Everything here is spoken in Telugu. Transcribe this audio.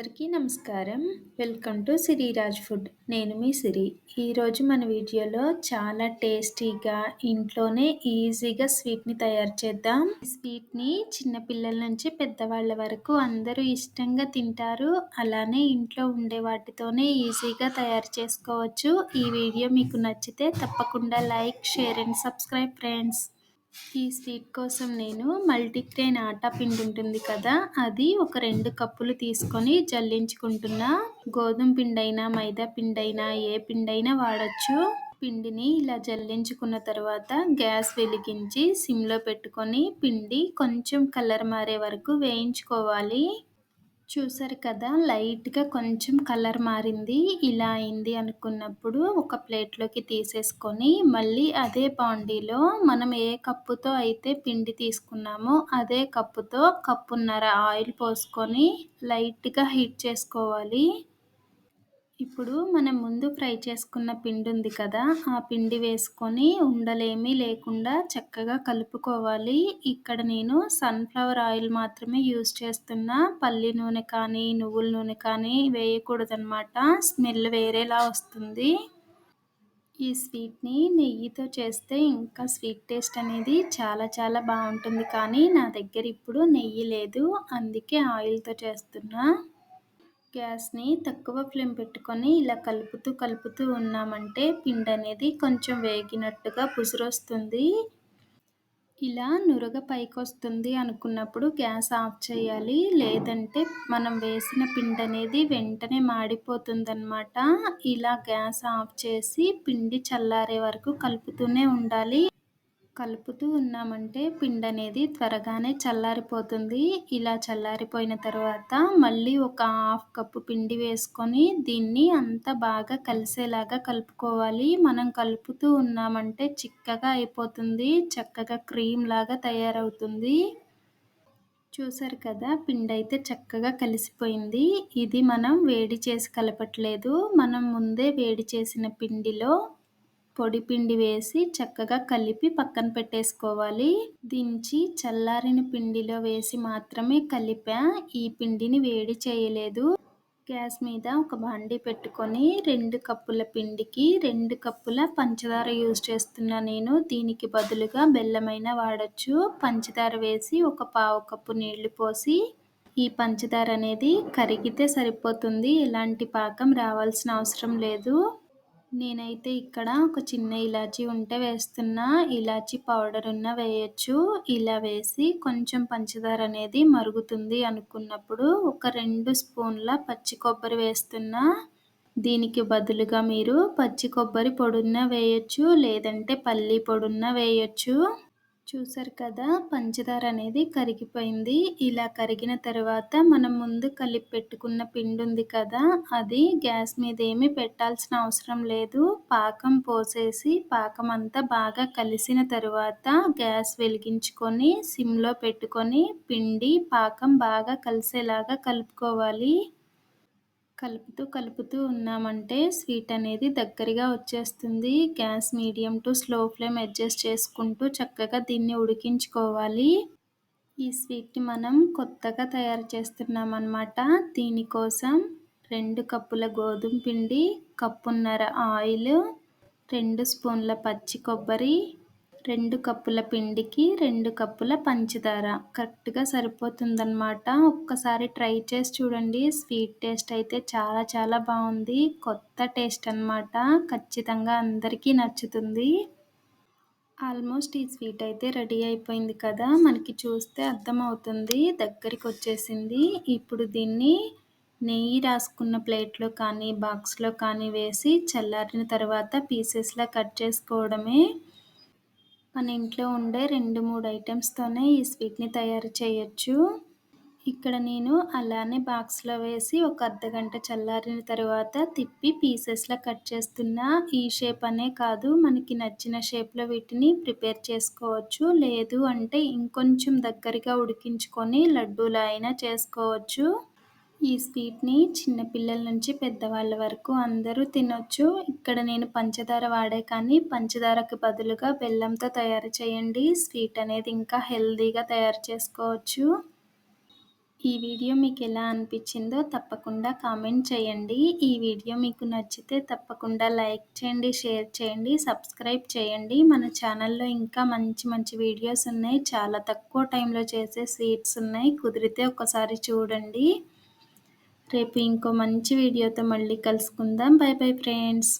అందరికీ నమస్కారం. Welcome to Siriraj food. నేను మీ సిరి. ఈరోజు మన వీడియోలో చాలా టేస్టీగా ఇంట్లోనే ఈజీగా స్వీట్ని తయారు చేద్దాం. ఈ స్వీట్ని చిన్నపిల్లల నుంచి పెద్దవాళ్ళ వరకు అందరూ ఇష్టంగా తింటారు. అలానే ఇంట్లో ఉండే వాటితోనే ఈజీగా తయారు చేసుకోవచ్చు. ఈ వీడియో మీకు నచ్చితే తప్పకుండా like share and subscribe friends. ఈ స్వీట్ కోసం నేను మల్టీగ్రెయిన్ ఆటా పిండి ఉంటుంది కదా అది ఒక రెండు కప్పులు తీసుకొని జల్లించుకుంటున్నా. గోధుమ పిండి అయినా మైదా పిండి అయినా ఏ పిండి అయినా వాడచ్చు. పిండిని ఇలా జల్లించుకున్న తర్వాత గ్యాస్ వెలిగించి సిమ్లో పెట్టుకొని పిండి కొంచెం కలర్ మారే వరకు వేయించుకోవాలి. చూసారు కదా లైట్గా కొంచెం కలర్ మారింది. ఇలా అయింది అనుకున్నప్పుడు ఒక ప్లేట్లోకి తీసేసుకొని మళ్ళీ అదే బాండీలో మనం ఏ కప్పుతో అయితే పిండి తీసుకున్నామో అదే కప్పుతో కప్పున్నర ఆయిల్ పోసుకొని లైట్గా హీట్ చేసుకోవాలి. ఇప్పుడు మనం ముందు ఫ్రై చేసుకున్న పిండి ఉంది కదా ఆ పిండి వేసుకొని ఉండలేమీ లేకుండా చక్కగా కలుపుకోవాలి. ఇక్కడ నేను సన్ఫ్లవర్ ఆయిల్ మాత్రమే యూస్ చేస్తున్నా. పల్లి నూనె కానీ నువ్వుల నూనె కానీ వేయకూడదనమాట స్మెల్ వేరేలా వస్తుంది. ఈ స్వీట్ని నెయ్యితో చేస్తే ఇంకా స్వీట్ టేస్ట్ అనేది చాలా చాలా బాగుంటుంది. కానీ నా దగ్గర ఇప్పుడు నెయ్యి లేదు. అందుకే ఆయిల్తో చేస్తున్నా. గ్యాస్ని తక్కువ ఫ్లేమ్ పెట్టుకొని ఇలా కలుపుతూ కలుపుతూ ఉన్నామంటే పిండి అనేది కొంచెం వేగినట్టుగా పుసురొస్తుంది. ఇలా నురగ పైకి వస్తుంది అనుకున్నప్పుడు గ్యాస్ ఆఫ్ చేయాలి. లేదంటే మనం వేసిన పిండి అనేది వెంటనే మాడిపోతుందన్నమాట. ఇలా గ్యాస్ ఆఫ్ చేసి పిండి చల్లారే వరకు కలుపుతూనే ఉండాలి. కలుపుతూ ఉన్నామంటే పిండి అనేది త్వరగానే చల్లారిపోతుంది. ఇలా చల్లారిపోయిన తర్వాత మళ్ళీ ఒక హాఫ్ కప్పు పిండి వేసుకొని దీన్ని అంతా బాగా కలిసేలాగా కలుపుకోవాలి. మనం కలుపుతూ ఉన్నామంటే చిక్కగా అయిపోతుంది. చక్కగా క్రీమ్ లాగా తయారవుతుంది. చూసారు కదా పిండి అయితే చక్కగా కలిసిపోయింది. ఇది మనం వేడి చేసి కలపట్లేదు. మనం ముందే వేడి చేసిన పిండిలో పొడి పిండి వేసి చక్కగా కలిపి పక్కన పెట్టేసుకోవాలి. దించి చల్లారిన పిండిలో వేసి మాత్రమే కలిపా. ఈ పిండిని వేడి చేయలేదు. గ్యాస్ మీద ఒక బాండి పెట్టుకొని రెండు కప్పుల పిండికి రెండు కప్పుల పంచదార యూజ్ చేస్తున్నా నేను. దీనికి బదులుగా బెల్లమైన వాడచ్చు. పంచదార వేసి ఒక పావు కప్పు నీళ్ళు పోసి ఈ పంచదార అనేది కరిగితే సరిపోతుంది. ఎలాంటి పాకం రావాల్సిన అవసరం లేదు. నేనైతే ఇక్కడ ఒక చిన్న ఇలాచీ ఉంటే వేస్తున్నా. ఇలాచీ పౌడర్ ఉన్న వేయచ్చు. ఇలా వేసి కొంచెం పంచదార అనేది మరుగుతుంది అనుకున్నప్పుడు ఒక రెండు స్పూన్ల పచ్చి కొబ్బరి వేస్తున్నా. దీనికి బదులుగా మీరు పచ్చి కొబ్బరి పొడున్న వేయచ్చు లేదంటే పల్లి పొడున్న వేయచ్చు. చూసారు కదా పంచదార అనేది కరిగిపోయింది. ఇలా కరిగిన తర్వాత మనం ముందు కలిపి పెట్టుకున్న పిండి ఉంది కదా అది గ్యాస్ మీద ఏమి పెట్టాల్సిన అవసరం లేదు. పాకం పోసేసి పాకం అంతా బాగా కలిసిన తర్వాత గ్యాస్ వెలిగించుకొని సిమ్లో పెట్టుకొని పిండి పాకం బాగా కలిసేలాగా కలుపుకోవాలి. కలుపుతూ కలుపుతూ ఉన్నామంటే స్వీట్ అనేది దగ్గరగా వచ్చేస్తుంది. Gas medium to slow flame adjust చేసుకుంటూ చక్కగా దీన్ని ఉడికించుకోవాలి. ఈ స్వీట్ని మనం కొత్తగా తయారు చేస్తున్నాం అన్నమాట దీనికోసం రెండు కప్పుల గోధుమ పిండి కప్పున్నర ఆయిల్ రెండు స్పూన్ల పచ్చి కొబ్బరి రెండు కప్పుల పిండికి రెండు కప్పుల పంచదార. కరెక్ట్గా సరిపోతుందన్నమాట. ఒక్కసారి ట్రై చేసి చూడండి. స్వీట్ టేస్ట్ అయితే చాలా చాలా బాగుంది. కొత్త టేస్ట్ అనమాట ఖచ్చితంగా అందరికీ నచ్చుతుంది. ఆల్మోస్ట్ ఈ స్వీట్ అయితే రెడీ అయిపోయింది కదా. మనకి చూస్తే అర్థమవుతుంది. దగ్గరికి వచ్చేసింది. ఇప్పుడు దీన్ని నెయ్యి రాసుకున్న ప్లేట్లో కానీ బాక్స్లో కానీ వేసి చల్లారిన తర్వాత పీసెస్లా కట్ చేసుకోవడమే. మన ఇంట్లో ఉండే రెండు మూడు ఐటమ్స్తోనే ఈ స్వీట్ని తయారు చేయొచ్చు. ఇక్కడ నేను అలానే బాక్స్లో వేసి ఒక అర్ధగంట చల్లారిన తర్వాత తిప్పి పీసెస్లా కట్ చేస్తున్నా ఈ షేప్ అనే కాదు మనకి నచ్చిన షేప్లో వీటిని ప్రిపేర్ చేసుకోవచ్చు. లేదు అంటే ఇంకొంచెం దగ్గరగా ఉడికించుకొని లడ్డూలా అయినా చేసుకోవచ్చు. ఈ స్వీట్ని చిన్నపిల్లల నుంచి పెద్దవాళ్ళ వరకు అందరూ తినొచ్చు. ఇక్కడ నేను పంచదార వాడే కానీ పంచదారకు బదులుగా బెల్లంతో తయారు చేయండి. స్వీట్ అనేది ఇంకా హెల్దీగా తయారు చేసుకోవచ్చు. ఈ వీడియో మీకు ఎలా అనిపించిందో తప్పకుండా కామెంట్ చేయండి. ఈ వీడియో మీకు నచ్చితే తప్పకుండా లైక్ చేయండి షేర్ చేయండి సబ్స్క్రైబ్ చేయండి. మన ఛానల్లో ఇంకా మంచి మంచి వీడియోస్ ఉన్నాయి. చాలా తక్కువ టైంలో చేసే స్వీట్స్ ఉన్నాయి. కుదిరితే ఒకసారి చూడండి. రేపు ఇంకో మంచి వీడియోతో మళ్ళీ కలుసుకుందాం. Bye bye friends.